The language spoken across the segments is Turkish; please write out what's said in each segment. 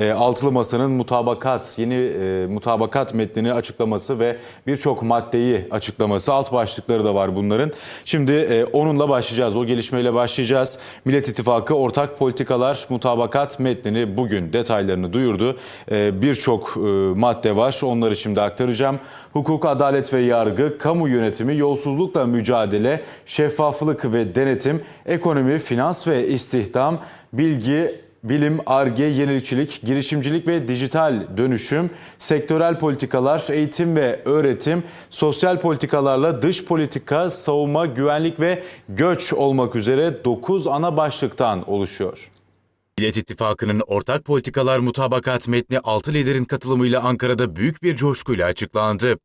e, Altılı Masa'nın mutabakat, yeni e, mutabakat metnini açıklaması ve birçok maddeyi açıklaması. Alt başlıkları da var bunların. Şimdi e, onunla başlayacağız. O gelişmeyle başlayacağız. Millet İttifakı ortak politikalar mutabakat metnini bugün detaylarını duyurdu. E, birçok e, madde var. Onları şimdi aktaracağım. Hukuk, adalet ve yargı, kamu yönetimi, yolsuzlukla mücadele, şeffaflık ve denetim, ekonomi, finans ve istihdam, bilgi, bilim, arge, yenilikçilik, girişimcilik ve dijital dönüşüm, sektörel politikalar, eğitim ve öğretim, sosyal politikalarla dış politika, savunma, güvenlik ve göç olmak üzere 9 ana başlıktan oluşuyor. Millet İttifakı'nın ortak politikalar mutabakat metni 6 liderin katılımıyla Ankara'da büyük bir coşkuyla açıklandı.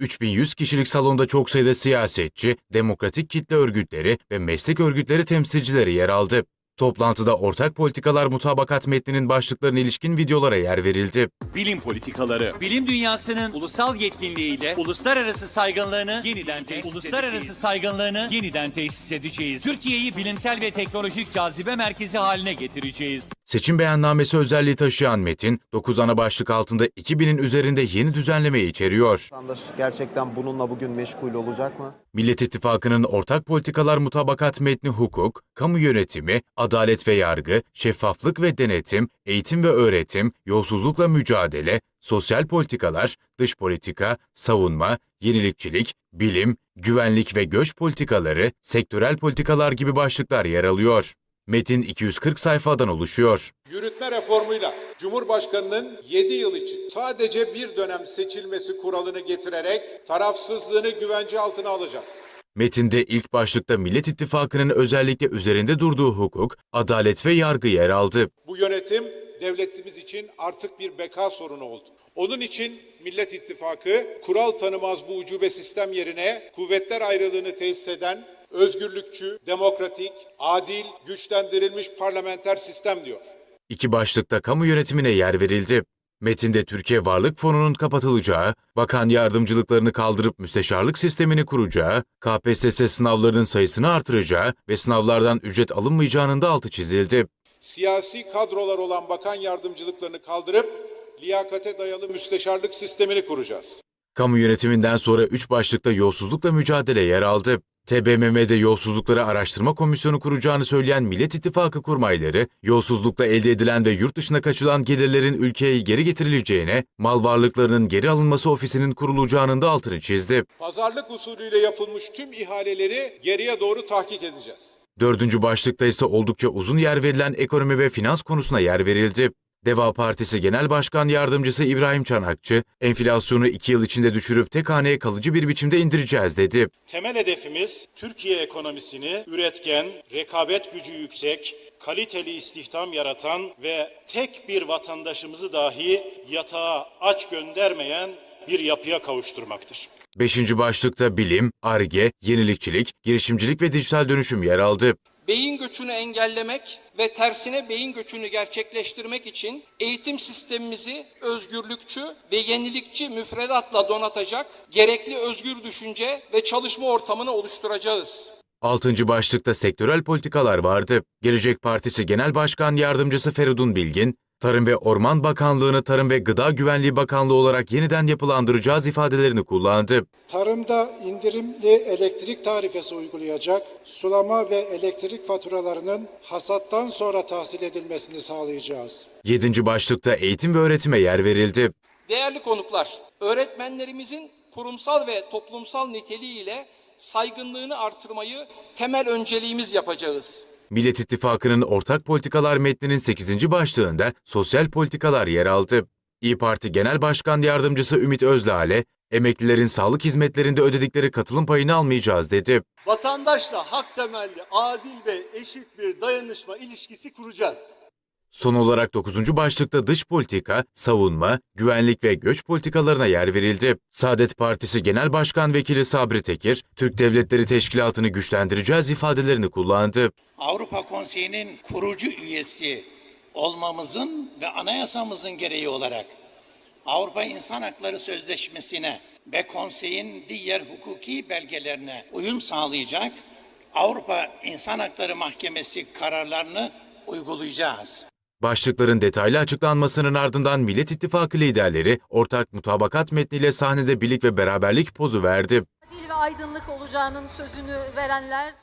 3100 kişilik salonda çok sayıda siyasetçi, demokratik kitle örgütleri ve meslek örgütleri temsilcileri yer aldı. Toplantıda ortak politikalar mutabakat metninin başlıklarına ilişkin videolara yer verildi. Bilim politikaları. Bilim dünyasının ulusal yetkinliğiyle uluslararası saygınlığını yeniden tesis uluslararası saygınlığını yeniden tesis edeceğiz. Türkiye'yi bilimsel ve teknolojik cazibe merkezi haline getireceğiz. Seçim beyannamesi özelliği taşıyan metin, 9 ana başlık altında 2000'in üzerinde yeni düzenlemeyi içeriyor. Vatandaş gerçekten bununla bugün meşgul olacak mı? Millet İttifakı'nın ortak politikalar mutabakat metni hukuk, kamu yönetimi, adalet ve yargı, şeffaflık ve denetim, eğitim ve öğretim, yolsuzlukla mücadele, sosyal politikalar, dış politika, savunma, yenilikçilik, bilim, güvenlik ve göç politikaları, sektörel politikalar gibi başlıklar yer alıyor. Metin 240 sayfadan oluşuyor. Yürütme reformuyla Cumhurbaşkanının 7 yıl için sadece bir dönem seçilmesi kuralını getirerek tarafsızlığını güvence altına alacağız. Metinde ilk başlıkta Millet İttifakı'nın özellikle üzerinde durduğu hukuk, adalet ve yargı yer aldı. Bu yönetim devletimiz için artık bir beka sorunu oldu. Onun için Millet İttifakı kural tanımaz bu ucube sistem yerine kuvvetler ayrılığını tesis eden özgürlükçü, demokratik, adil, güçlendirilmiş parlamenter sistem diyor. İki başlıkta kamu yönetimine yer verildi. Metinde Türkiye Varlık Fonu'nun kapatılacağı, bakan yardımcılıklarını kaldırıp müsteşarlık sistemini kuracağı, KPSS sınavlarının sayısını artıracağı ve sınavlardan ücret alınmayacağının da altı çizildi. Siyasi kadrolar olan bakan yardımcılıklarını kaldırıp liyakate dayalı müsteşarlık sistemini kuracağız. Kamu yönetiminden sonra üç başlıkta yolsuzlukla mücadele yer aldı. TBMM'de yolsuzlukları araştırma komisyonu kuracağını söyleyen Millet İttifakı kurmayları, yolsuzlukla elde edilen ve yurt dışına kaçılan gelirlerin ülkeye geri getirileceğine, mal varlıklarının geri alınması ofisinin kurulacağının da altını çizdi. Pazarlık usulüyle yapılmış tüm ihaleleri geriye doğru tahkik edeceğiz. Dördüncü başlıkta ise oldukça uzun yer verilen ekonomi ve finans konusuna yer verildi. Deva Partisi Genel Başkan Yardımcısı İbrahim Çanakçı, enflasyonu iki yıl içinde düşürüp tek haneye kalıcı bir biçimde indireceğiz dedi. Temel hedefimiz Türkiye ekonomisini üretken, rekabet gücü yüksek, kaliteli istihdam yaratan ve tek bir vatandaşımızı dahi yatağa aç göndermeyen bir yapıya kavuşturmaktır. Beşinci başlıkta bilim, arge, yenilikçilik, girişimcilik ve dijital dönüşüm yer aldı. Beyin göçünü engellemek ve tersine beyin göçünü gerçekleştirmek için eğitim sistemimizi özgürlükçü ve yenilikçi müfredatla donatacak, gerekli özgür düşünce ve çalışma ortamını oluşturacağız. Altıncı başlıkta sektörel politikalar vardı. Gelecek Partisi Genel Başkan Yardımcısı Feridun Bilgin, Tarım ve Orman Bakanlığı'nı Tarım ve Gıda Güvenliği Bakanlığı olarak yeniden yapılandıracağız ifadelerini kullandı. Tarımda indirimli elektrik tarifesi uygulayacak, sulama ve elektrik faturalarının hasattan sonra tahsil edilmesini sağlayacağız. Yedinci başlıkta eğitim ve öğretime yer verildi. Değerli konuklar, öğretmenlerimizin kurumsal ve toplumsal niteliğiyle saygınlığını artırmayı temel önceliğimiz yapacağız. Millet İttifakı'nın ortak politikalar metninin 8. başlığında sosyal politikalar yer aldı. İyi Parti Genel Başkan Yardımcısı Ümit Özlale, emeklilerin sağlık hizmetlerinde ödedikleri katılım payını almayacağız dedi. vatandaşla hak temelli, adil ve eşit bir dayanışma ilişkisi kuracağız. Son olarak 9. başlıkta dış politika, savunma, güvenlik ve göç politikalarına yer verildi. Saadet Partisi Genel Başkan Vekili Sabri Tekir, Türk Devletleri Teşkilatı'nı güçlendireceğiz ifadelerini kullandı. Avrupa Konseyi'nin kurucu üyesi olmamızın ve anayasamızın gereği olarak Avrupa İnsan Hakları Sözleşmesi'ne ve konseyin diğer hukuki belgelerine uyum sağlayacak Avrupa İnsan Hakları Mahkemesi kararlarını uygulayacağız. Başlıkların detaylı açıklanmasının ardından Millet İttifakı liderleri ortak mutabakat metniyle sahnede birlik ve beraberlik pozu verdi. Adil ve aydınlık olacağının sözünü verenler